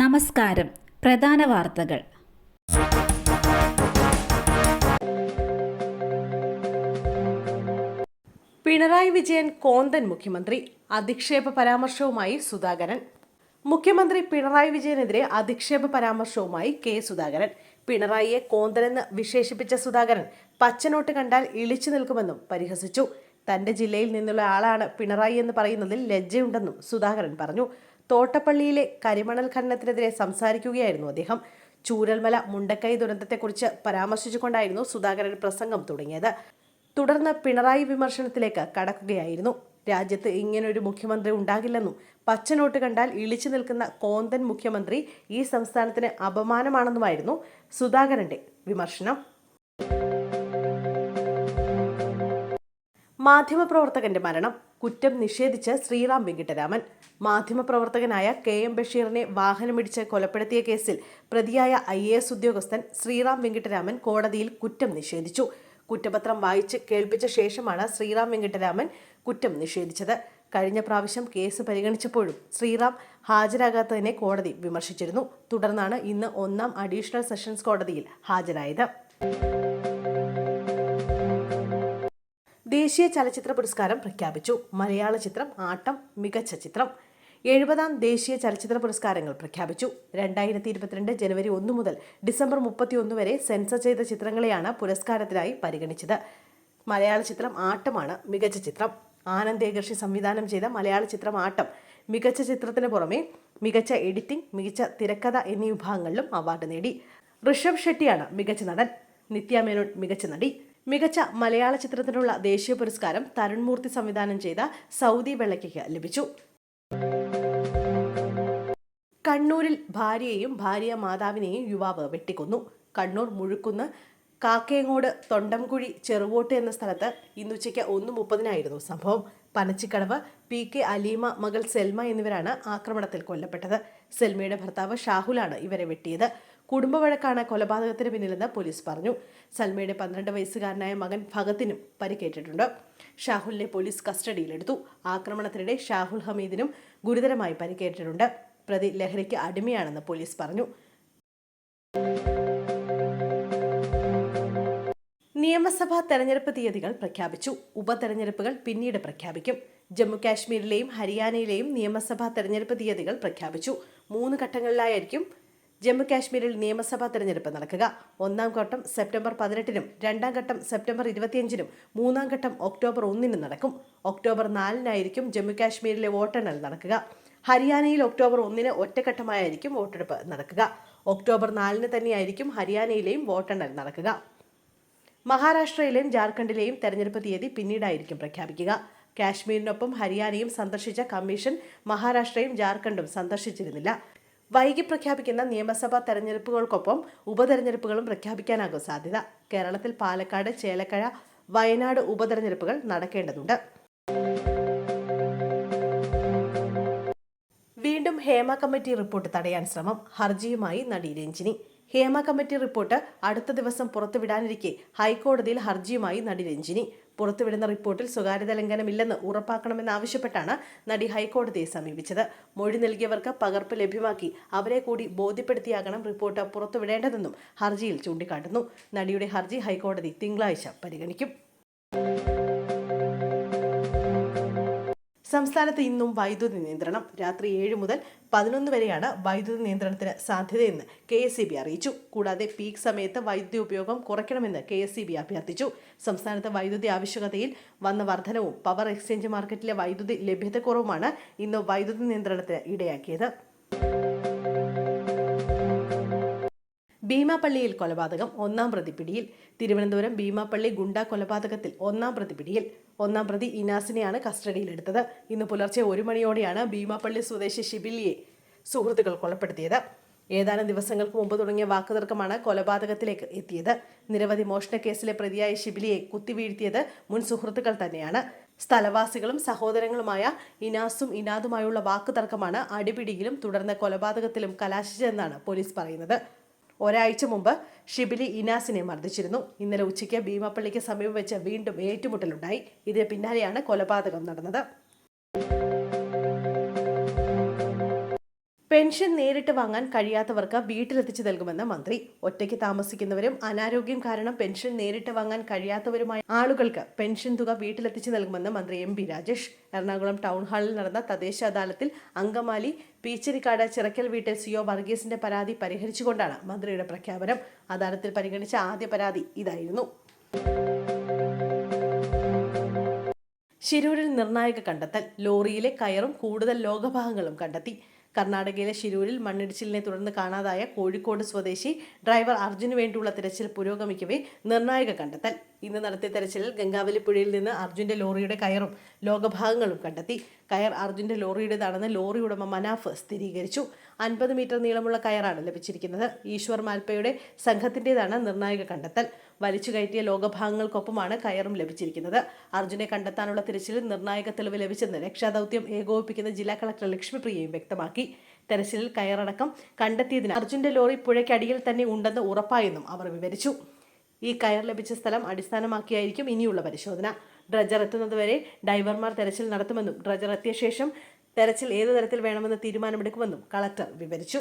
നമസ്കാരം. പ്രധാന വാർത്തകൾ. പിണറായി വിജയൻ കോന്തൻ മുഖ്യമന്ത്രി അധിക്ഷേപ പരാമർശവുമായി സുധാകരൻ. മുഖ്യമന്ത്രി പിണറായി വിജയനെതിരെ അധിക്ഷേപ പരാമർശവുമായി കെ സുധാകരൻ. പിണറായിയെ കോന്തനെന്ന് വിശേഷിപ്പിച്ച സുധാകരൻ പച്ചനോട്ട് കണ്ടാൽ ഇളിച്ചു നിൽക്കുമെന്നും പരിഹസിച്ചു. തന്റെ ജില്ലയിൽ നിന്നുള്ള ആളാണ് പിണറായി എന്ന് പറയുന്നതിൽ ലജ്ജയുണ്ടെന്നും സുധാകരൻ പറഞ്ഞു. തോട്ടപ്പള്ളിയിലെ കരിമണൽ ഖനനത്തിനെതിരെ സംസാരിക്കുകയായിരുന്നു അദ്ദേഹം. ചൂരൽമല മുണ്ടക്കൈ ദുരന്തത്തെക്കുറിച്ച് പരാമർശിച്ചുകൊണ്ടായിരുന്നു സുധാകരൻ പ്രസംഗം തുടങ്ങിയത്. തുടർന്ന് പിണറായി വിമർശനത്തിലേക്ക് കടക്കുകയായിരുന്നു. രാജ്യത്ത് ഇങ്ങനൊരു മുഖ്യമന്ത്രി ഉണ്ടാകില്ലെന്നും പച്ചനോട്ട് കണ്ടാൽ ഇളിച്ചു നിൽക്കുന്ന കോന്തൻ മുഖ്യമന്ത്രി ഈ സംസ്ഥാനത്തിന് അപമാനമാണെന്നുമായിരുന്നു സുധാകരന്റെ വിമർശനം. മാധ്യമപ്രവർത്തകന്റെ മരണം. കുറ്റം നിഷേധിച്ച് ശ്രീറാം വെങ്കിട്ടരാമൻ. മാധ്യമപ്രവർത്തകനായ കെ എം ബഷീറിനെ വാഹനമിടിച്ച് കൊലപ്പെടുത്തിയ കേസിൽ പ്രതിയായ ഐ എ എസ് ഉദ്യോഗസ്ഥൻ ശ്രീറാം വെങ്കിട്ടരാമൻ കോടതിയിൽ കുറ്റം നിഷേധിച്ചു. കുറ്റപത്രം വായിച്ച് കേൾപ്പിച്ച ശേഷമാണ് ശ്രീറാം വെങ്കിട്ടരാമൻ കുറ്റം നിഷേധിച്ചത്. കഴിഞ്ഞ പ്രാവശ്യം കേസ് പരിഗണിച്ചപ്പോഴും ശ്രീറാം ഹാജരാകാത്തതിനെ കോടതി വിമർശിച്ചിരുന്നു. തുടർന്നാണ് ഇന്ന് ഒന്നാം അഡീഷണൽ സെഷൻസ് കോടതിയിൽ ഹാജരായത്. ദേശീയ ചലച്ചിത്ര പുരസ്കാരം പ്രഖ്യാപിച്ചു. മലയാള ചിത്രം ആട്ടം മികച്ച ചിത്രം. എഴുപതാം ദേശീയ ചലച്ചിത്ര പുരസ്കാരങ്ങൾ പ്രഖ്യാപിച്ചു. രണ്ടായിരത്തി ഇരുപത്തിരണ്ട് ജനുവരി ഒന്ന് മുതൽ ഡിസംബർ മുപ്പത്തിയൊന്ന് വരെ സെൻസർ ചെയ്ത ചിത്രങ്ങളെയാണ് പുരസ്കാരത്തിനായി പരിഗണിച്ചത്. മലയാള ചിത്രം ആട്ടമാണ് മികച്ച ചിത്രം. ആനന്ദ് ഏകർഷി സംവിധാനം ചെയ്ത മലയാള ചിത്രം ആട്ടം മികച്ച ചിത്രത്തിന് പുറമെ മികച്ച എഡിറ്റിംഗ് മികച്ച തിരക്കഥ എന്നീ വിഭാഗങ്ങളിലും അവാർഡ് നേടി. ഋഷഭ് ഷെട്ടിയാണ് മികച്ച നടൻ. നിത്യ മേനോൻ മികച്ച നടി. മികച്ച മലയാള ചിത്രത്തിനുള്ള ദേശീയ പുരസ്കാരം തരുൺമൂർത്തി സംവിധാനം ചെയ്ത സൗദി വെള്ളയ്ക്കയ്ക്ക് ലഭിച്ചു. കണ്ണൂരിൽ ഭാര്യയെയും ഭാര്യ മാതാവിനെയും യുവാവ് വെട്ടിക്കൊന്നു. കണ്ണൂർ മുഴുക്കുന്ന് കാക്കേങ്ങോട് തൊണ്ടംകുഴി ചെറുവോട്ട് എന്ന സ്ഥലത്ത് ഇന്നുച്ചയ്ക്ക് ഒന്ന് മുപ്പതിനായിരുന്നു സംഭവം. പനച്ചിക്കടവ് പി കെ അലീമ മകൾ സെൽമ എന്നിവരാണ് ആക്രമണത്തിൽ കൊല്ലപ്പെട്ടത്. സെൽമയുടെ ഭർത്താവ് ഷാഹുലാണ് ഇവരെ വെട്ടിയത്. കുടുംബവഴക്കാണ് കൊലപാതകത്തിന് പിന്നിലെന്ന് പോലീസ് പറഞ്ഞു. സൽമയുടെ പന്ത്രണ്ട് വയസ്സുകാരനായ മകൻ ഭഗത്തിനും പരിക്കേറ്റിട്ടുണ്ട്. ഷാഹുലിനെ പോലീസ് കസ്റ്റഡിയിലെടുത്തു. ആക്രമണത്തിനിടെ ഷാഹുൽ ഹമീദിനും ഗുരുതരമായി പരിക്കേറ്റിട്ടുണ്ട്. പ്രതി ലഹരിക്ക് അടിമയാണെന്ന് പോലീസ് പറഞ്ഞു. നിയമസഭാ തെരഞ്ഞെടുപ്പ് തീയതികൾ പ്രഖ്യാപിച്ചു. ഉപതെരഞ്ഞെടുപ്പുകൾ പിന്നീട് പ്രഖ്യാപിക്കും. ജമ്മു കാശ്മീരിലെയും ഹരിയാനയിലെയും നിയമസഭാ തെരഞ്ഞെടുപ്പ് തീയതികൾ പ്രഖ്യാപിച്ചു. മൂന്ന് ഘട്ടങ്ങളിലായിരിക്കും ജമ്മു കാശ്മീരിൽ നിയമസഭാ തെരഞ്ഞെടുപ്പ് നടക്കുക. ഒന്നാം ഘട്ടം സെപ്റ്റംബർ പതിനെട്ടിനും രണ്ടാം ഘട്ടം സെപ്റ്റംബർ ഇരുപത്തിയഞ്ചിനും മൂന്നാം ഘട്ടം ഒക്ടോബർ ഒന്നിനും നടക്കും. ഒക്ടോബർ നാലിനായിരിക്കും ജമ്മു കാശ്മീരിലെ വോട്ടെണ്ണൽ നടക്കുക. ഹരിയാനയിൽ ഒക്ടോബർ ഒന്നിന് ഒറ്റഘട്ടമായിരിക്കും വോട്ടെടുപ്പ് നടക്കുക. ഒക്ടോബർ നാലിന് തന്നെയായിരിക്കും ഹരിയാനയിലെയും വോട്ടെണ്ണൽ നടക്കുക. മഹാരാഷ്ട്രയിലെയും ജാർഖണ്ഡിലെയും തെരഞ്ഞെടുപ്പ് തീയതി പിന്നീടായിരിക്കും പ്രഖ്യാപിക്കുക. കാശ്മീരിനൊപ്പം ഹരിയാനയും സന്ദർശിച്ച കമ്മീഷൻ മഹാരാഷ്ട്രയും ജാർഖണ്ഡും സന്ദർശിച്ചിരുന്നില്ല. വൈകി പ്രഖ്യാപിക്കുന്ന നിയമസഭാ തെരഞ്ഞെടുപ്പുകൾക്കൊപ്പം ഉപതെരഞ്ഞെടുപ്പുകളും പ്രഖ്യാപിക്കാനാകും സാധ്യത. കേരളത്തിൽ പാലക്കാട് ചേലക്കഴ വയനാട് ഉപതെരഞ്ഞെടുപ്പുകൾ നടക്കേണ്ടതുണ്ട്. വീണ്ടും ഹേമ കമ്മിറ്റി റിപ്പോർട്ട് തടയാൻ ശ്രമം. ഹർജിയുമായി നടി രഞ്ജിനി. ഹേമ കമ്മിറ്റി റിപ്പോർട്ട് അടുത്ത ദിവസം പുറത്തുവിടാനിരിക്കെ. ഹൈക്കോടതിയിൽ ഹർജിയുമായി നടി രഞ്ജിനി. പുറത്തുവിടുന്ന റിപ്പോർട്ടിൽ സ്വകാര്യത ലംഘനമില്ലെന്ന് ഉറപ്പാക്കണമെന്നാവശ്യപ്പെട്ടാണ് നടി ഹൈക്കോടതിയെ സമീപിച്ചത്. മൊഴി നൽകിയവർക്ക് പകർപ്പ് ലഭ്യമാക്കി അവരെ കൂടി ബോധ്യപ്പെടുത്തിയാകണം റിപ്പോർട്ട് പുറത്തുവിടേണ്ടതെന്നും ഹർജിയിൽ ചൂണ്ടിക്കാട്ടുന്നു. നടിയുടെ ഹർജി ഹൈക്കോടതി തിങ്കളാഴ്ച പരിഗണിക്കും. സംസ്ഥാനത്ത് ഇന്നും വൈദ്യുതി നിയന്ത്രണം. രാത്രി ഏഴ് മുതൽ പതിനൊന്ന് വരെയാണ് വൈദ്യുതി നിയന്ത്രണത്തിന് സാധ്യതയെന്ന് കെ എസ് അറിയിച്ചു. കൂടാതെ പീക്ക് സമയത്ത് വൈദ്യുതി ഉപയോഗം കുറയ്ക്കണമെന്ന് കെ എസ് അഭ്യർത്ഥിച്ചു. സംസ്ഥാനത്ത് വൈദ്യുതി ആവശ്യകതയിൽ വന്ന വർധനവും പവർ എക്സ്ചേഞ്ച് മാർക്കറ്റിലെ വൈദ്യുതി ലഭ്യതക്കുറവുമാണ് ഇന്ന് വൈദ്യുതി നിയന്ത്രണത്തിന് ഇടയാക്കിയത്. ഭീമാപ്പള്ളിയിൽ കൊലപാതകം ഒന്നാം പ്രതിപിടിയിൽ തിരുവനന്തപുരം ഭീമാപ്പള്ളി ഗുണ്ട കൊലപാതകത്തിൽ ഒന്നാം പ്രതി പിടിയിൽ ഒന്നാം പ്രതി ഇനാസിനെയാണ് കസ്റ്റഡിയിലെടുത്തത്. ഇന്ന് പുലർച്ചെ ഒരു മണിയോടെയാണ് ഭീമാപ്പള്ളി സ്വദേശി ഷിബിലിയെ സുഹൃത്തുക്കൾ കൊലപ്പെടുത്തിയത്. ഏതാനും ദിവസങ്ങൾക്ക് മുമ്പ് തുടങ്ങിയ വാക്കുതർക്കമാണ് കൊലപാതകത്തിലേക്ക് എത്തിയത്. നിരവധി മോഷണ കേസിലെ പ്രതിയായ ഷിബിലിയെ കുത്തിവീഴ്ത്തിയത് മുൻ സുഹൃത്തുക്കൾ തന്നെയാണ്. സ്ഥലവാസികളും സഹോദരങ്ങളുമായ ഇനാസും ഇനാദുമായുള്ള വാക്കുതർക്കമാണ് അടിപിടിയിലും തുടർന്ന് കൊലപാതകത്തിലും കലാശിച്ചതെന്നാണ് പോലീസ് പറയുന്നത്. ഒരാഴ്ച മുമ്പ് ഷിബിലി ഇനാസിനെ മർദ്ദിച്ചിരുന്നു. ഇന്നലെ ഉച്ചയ്ക്ക് ഭീമാപ്പള്ളിക്ക് സമീപം വെച്ച് വീണ്ടും ഏറ്റുമുട്ടലുണ്ടായി. ഇതിന് പിന്നാലെയാണ് കൊലപാതകം നടന്നത്. പെൻഷൻ നേരിട്ട് വാങ്ങാൻ കഴിയാത്തവർക്ക് വീട്ടിലെത്തിച്ചു നൽകുമെന്ന് മന്ത്രി. ഒറ്റയ്ക്ക് താമസിക്കുന്നവരും അനാരോഗ്യം കാരണം പെൻഷൻ നേരിട്ട് വാങ്ങാൻ കഴിയാത്തവരുമായ ആളുകൾക്ക് പെൻഷൻ തുക വീട്ടിലെത്തിച്ചു നൽകുമെന്ന് മന്ത്രി M P Rajesh. Ernakulam town ഹാളിൽ നടന്ന തദ്ദേശ അദാലത്തിൽ അങ്കമാലി പീച്ചരിക്കാട് ചിറക്കൽ വീട്ടിൽ സിഒ വർഗീസിന്റെ പരാതി പരിഹരിച്ചുകൊണ്ടാണ് മന്ത്രിയുടെ പ്രഖ്യാപനം. അദാലത്തിൽ പരിഗണിച്ച ആദ്യ പരാതി ഇതായിരുന്നു. ശിരൂരിൽ നിർണായക കണ്ടെത്തൽ. ലോറിയിലെ കയറും കൂടുതൽ ലോകഭാഗങ്ങളും കണ്ടെത്തി. കർണാടകയിലെ ശിരൂരിൽ മണ്ണിടിച്ചിലിനെ തുടർന്ന് കാണാതായ കോഴിക്കോട് സ്വദേശി ഡ്രൈവർ അർജുന് വേണ്ടിയുള്ള തിരച്ചിൽ പുരോഗമിക്കവേ നിർണായക കണ്ടെത്തൽ. ഇന്ന് നടത്തിയ തെരച്ചിലിൽ ഗംഗാവലി പുഴയിൽ നിന്ന് അർജുന്റെ ലോറിയുടെ കയറും ലോകഭാഗങ്ങളും കണ്ടെത്തി. കയർ അർജുന്റെ ലോറിയുടേതാണെന്ന് ലോറി ഉടമ മനാഫ് സ്ഥിരീകരിച്ചു. അൻപത് മീറ്റർ നീളമുള്ള കയറാണ് ലഭിച്ചിരിക്കുന്നത്. ഈശ്വർ മാൽപ്പയുടെ സംഘത്തിന്റെതാണ് നിർണായക കണ്ടെത്തൽ. വലിച്ചു കയറ്റിയ ലോകഭാഗങ്ങൾക്കൊപ്പമാണ് കയറും ലഭിച്ചിരിക്കുന്നത്. അർജുനെ കണ്ടെത്താനുള്ള തിരച്ചിലിൽ നിർണായക തെളിവ് ലഭിച്ചെന്ന് രക്ഷാദൗത്യം ഏകോപിപ്പിക്കുന്ന ജില്ലാ കളക്ടർ ലക്ഷ്മിപ്രിയയും വ്യക്തമാക്കി. തെരച്ചിലിൽ കയറടക്കം കണ്ടെത്തിയതിന് അർജുന്റെ ലോറി പുഴയ്ക്കടിയിൽ തന്നെ ഉണ്ടെന്ന് ഉറപ്പായെന്നും അവർ വിവരിച്ചു. ഈ കയർ ലഭിച്ച സ്ഥലം അടിസ്ഥാനമാക്കിയായിരിക്കും ഇനിയുള്ള പരിശോധന. ഡ്രജർ എത്തുന്നതുവരെ ഡൈവർമാർ തെരച്ചിൽ നടത്തുമെന്നും ഡ്രജർ എത്തിയ ശേഷം തെരച്ചിൽ ഏത് തരത്തിൽ വേണമെന്ന് തീരുമാനമെടുക്കുമെന്നും കളക്ടർ വിവരിച്ചു.